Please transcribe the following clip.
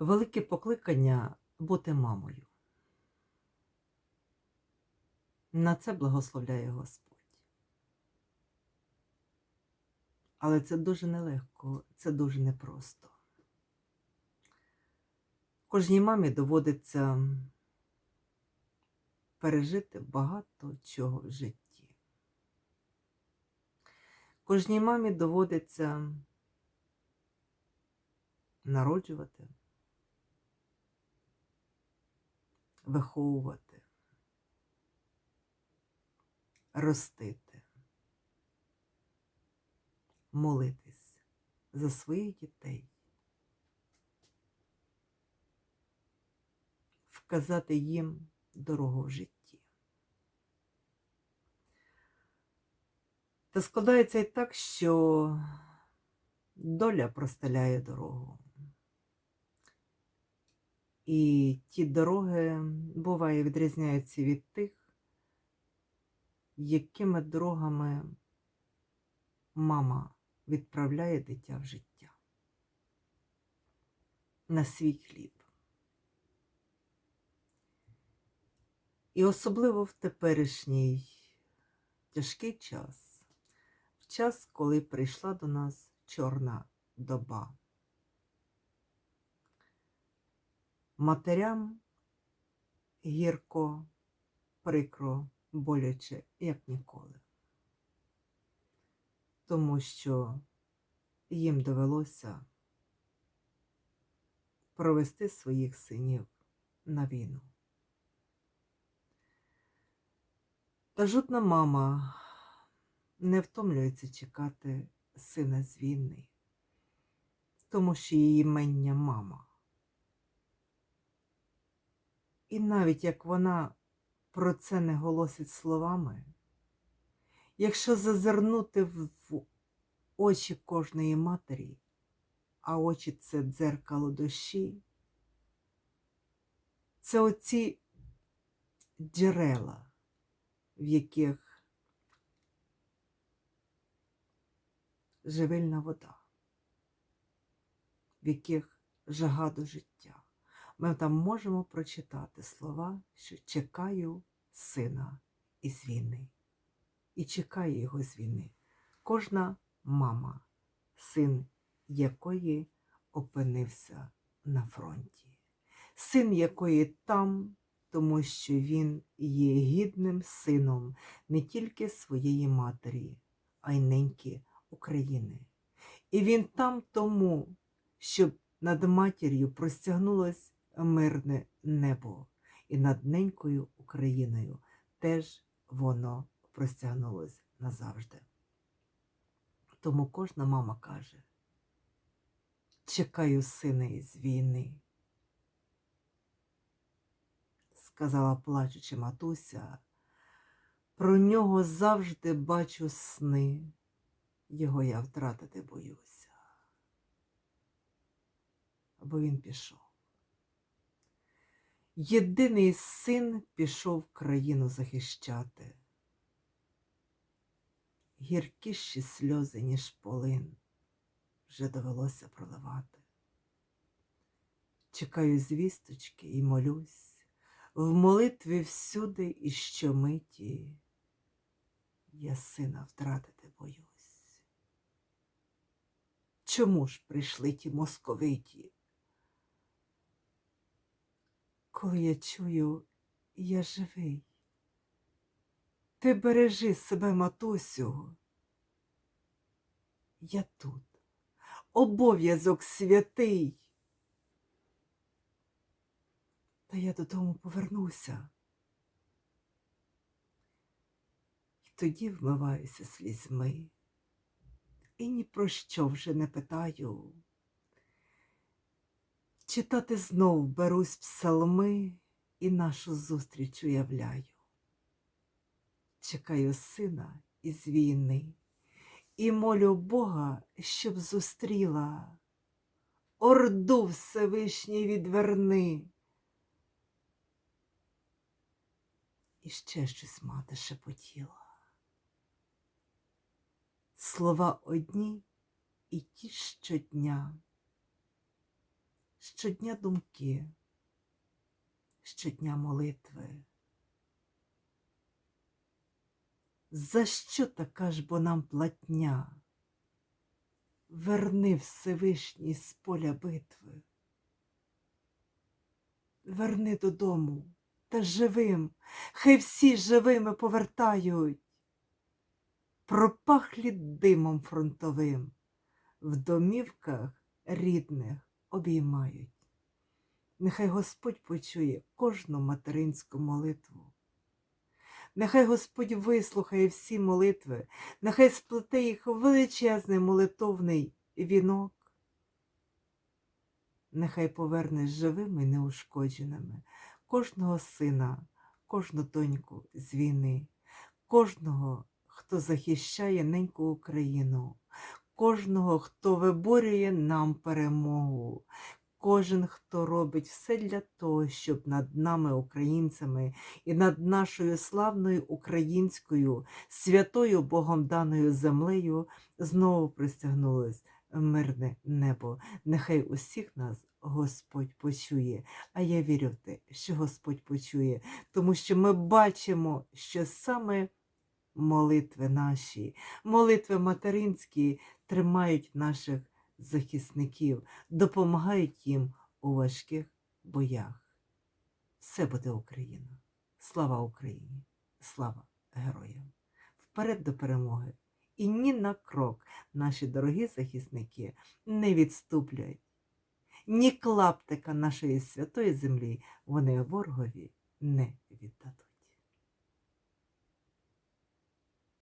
велике покликання бути мамою. На це благословляє Господь. Але це дуже нелегко, це дуже непросто. Кожній мамі доводиться пережити багато чого в житті. Кожній мамі доводиться народжувати, виховувати, ростити, молитись за своїх дітей, вказати їм дорогу в житті. Та складається і так, що доля простеляє дорогу. І ті дороги буває відрізняються від тих, якими дорогами мама відправляє дитя в життя на свій хліб. І особливо в теперішній тяжкий час, в час, коли прийшла до нас чорна доба. Матерям гірко, прикро, боляче, як ніколи. Тому що їм довелося провести своїх синів на війну. Та жодна мама не втомлюється чекати сина з війни, тому що її імення мама. І навіть як вона про це не голосить словами, якщо зазирнути в очі кожної матері, а очі це дзеркало душі, це оці джерела, в яких живильна вода, в яких жага до життя. Ми там можемо прочитати слова, що чекаю сина із війни. І чекає його з війни. Кожна мама, син якої опинився на фронті, син якої там, тому що він є гідним сином не тільки своєї матері, а й неньки України. І він там тому, щоб над матір'ю простягнулось мирне небо, і над ненькою Україною теж воно простягнулось назавжди. Тому кожна мама каже: чекаю сина із війни, сказала плачучи матуся, про нього завжди бачу сни, його я втратити боюся. Бо він пішов. Єдиний син пішов країну захищати. Гіркіші сльози, ніж полин, вже довелося проливати. Чекаю звісточки і молюсь, в молитві всюди і щомиті я сина втратити боюсь. Чому ж прийшли ті московиті? Коли я чую, я живий. Ти бережи себе, матусю. Я тут. Обов'язок святий. Та я додому повернуся. І тоді вмиваюся слізьми. І ні про що вже не питаю. Читати знов берусь псалми і нашу зустріч уявляю. Чекаю сина із війни і молю Бога, щоб зустріла орду Всевишній відверни. І ще щось мати шепотіла. Слова одні і ті щодня. Щодня думки, щодня молитви. За що така ж бо нам платня? Верни Всевишній з поля битви. Верни додому та живим, хай всі живими повертають. Пропахлі димом фронтовим, в домівках рідних обіймають. Нехай Господь почує кожну материнську молитву. Нехай Господь вислухає всі молитви, нехай сплете їх величезний молитовний вінок. Нехай поверне живими неушкодженими кожного сина, кожну доньку з війни, кожного, хто захищає неньку Україну, кожного, хто виборює нам перемогу, кожен, хто робить все для того, щоб над нами, українцями, і над нашою славною українською, святою Богом даною землею знову простягнулось мирне небо. Нехай усіх нас Господь почує. А я вірю в те, що Господь почує, тому що ми бачимо, що саме молитви наші, молитви материнські тримають наших захисників, допомагають їм у важких боях. Все буде Україна. Слава Україні! Слава героям! Вперед до перемоги! І ні на крок наші дорогі захисники не відступлять. Ні клаптика нашої святої землі вони ворогові не віддадуть.